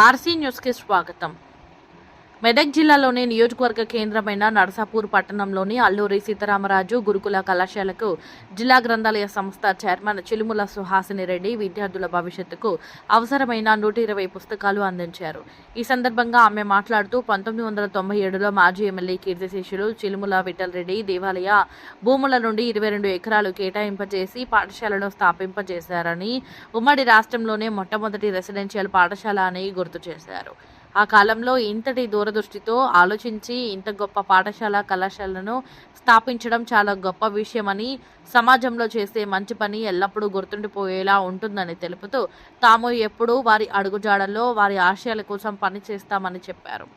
RC న్యూస్కి స్వాగతం. మెదక్ జిల్లాలోని నియోజకవర్గ కేంద్రమైన నరసాపూర్ పట్టణంలోని అల్లూరి సీతారామరాజు గురుకుల కళాశాలకు జిల్లా గ్రంథాలయ సంస్థ చైర్మన్ చిలుముల సుహాసిని రెడ్డి విద్యార్థుల భవిష్యత్తుకు అవసరమైన నూట ఇరవై పుస్తకాలు అందించారు. ఈ సందర్భంగా ఆమె మాట్లాడుతూ పంతొమ్మిది వందల తొంభై ఏడులో మాజీ ఎమ్మెల్యే కీర్తిశేషులు చిలుముల విఠల్ రెడ్డి దేవాలయ భూముల నుండి ఇరవై రెండు ఎకరాలు కేటాయింపజేసి పాఠశాలను స్థాపింపజేశారని ఉమ్మడి రాష్ట్రంలోనే మొట్టమొదటి రెసిడెన్షియల్ పాఠశాల అని గుర్తు చేశారు. ఆ కాలంలో ఇంతటి దూరదృష్టితో ఆలోచించి ఇంత గొప్ప పాఠశాల కళాశాలను స్థాపించడం చాలా గొప్ప విషయమని సమాజంలో చేసే మంచి పని ఎల్లప్పుడూ గుర్తుండిపోయేలా ఉంటుందని తెలుపుతూ తాము ఎప్పుడూ వారి అడుగుజాడల్లో వారి ఆశయాల కోసం పని చేస్తామని చెప్పారు.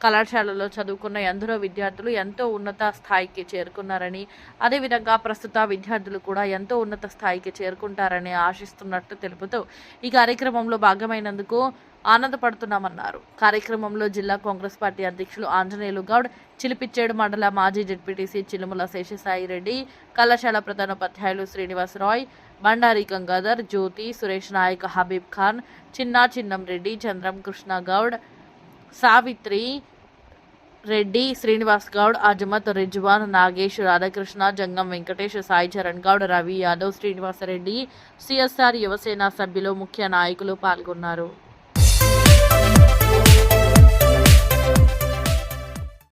కళాశాలలో చదువుకున్న ఎందరో విద్యార్థులు ఎంతో ఉన్నత స్థాయికి చేరుకున్నారని అదేవిధంగా ప్రస్తుత విద్యార్థులు కూడా ఎంతో ఉన్నత స్థాయికి చేరుకుంటారని ఆశిస్తున్నట్టు తెలుపుతూ ఈ కార్యక్రమంలో భాగమైనందుకు ఆనందపడుతున్నామన్నారు. కార్యక్రమంలో జిల్లా కాంగ్రెస్ పార్టీ అధ్యక్షులు ఆంజనేయులు గౌడ్ చిలిపిచ్చేడు మండల మాజీ జెడ్పీటీసీ చిలుముల శేషసాయిరెడ్డి కళాశాల ప్రధానోపాధ్యాయులు శ్రీనివాస్ రాయ్ బండారి గంగాధర్ జ్యోతి సురేష్ నాయక్ హబీబ్ ఖాన్ చిన్నా చిన్నం రెడ్డి చంద్రం కృష్ణ గౌడ్ సావిత్రి రెడ్డి శ్రీనివాస్ గౌడ్ అజమత్ రిజ్వాన్ నాగేష్ రాధాకృష్ణ జంగం వెంకటేష్ సాయి చరణ్ గౌడ్ రవి యాదవ్ శ్రీనివాసరెడ్డి సిఎస్ఆర్ యువసేన సభ్యులు ముఖ్య నాయకులు పాల్గొన్నారు.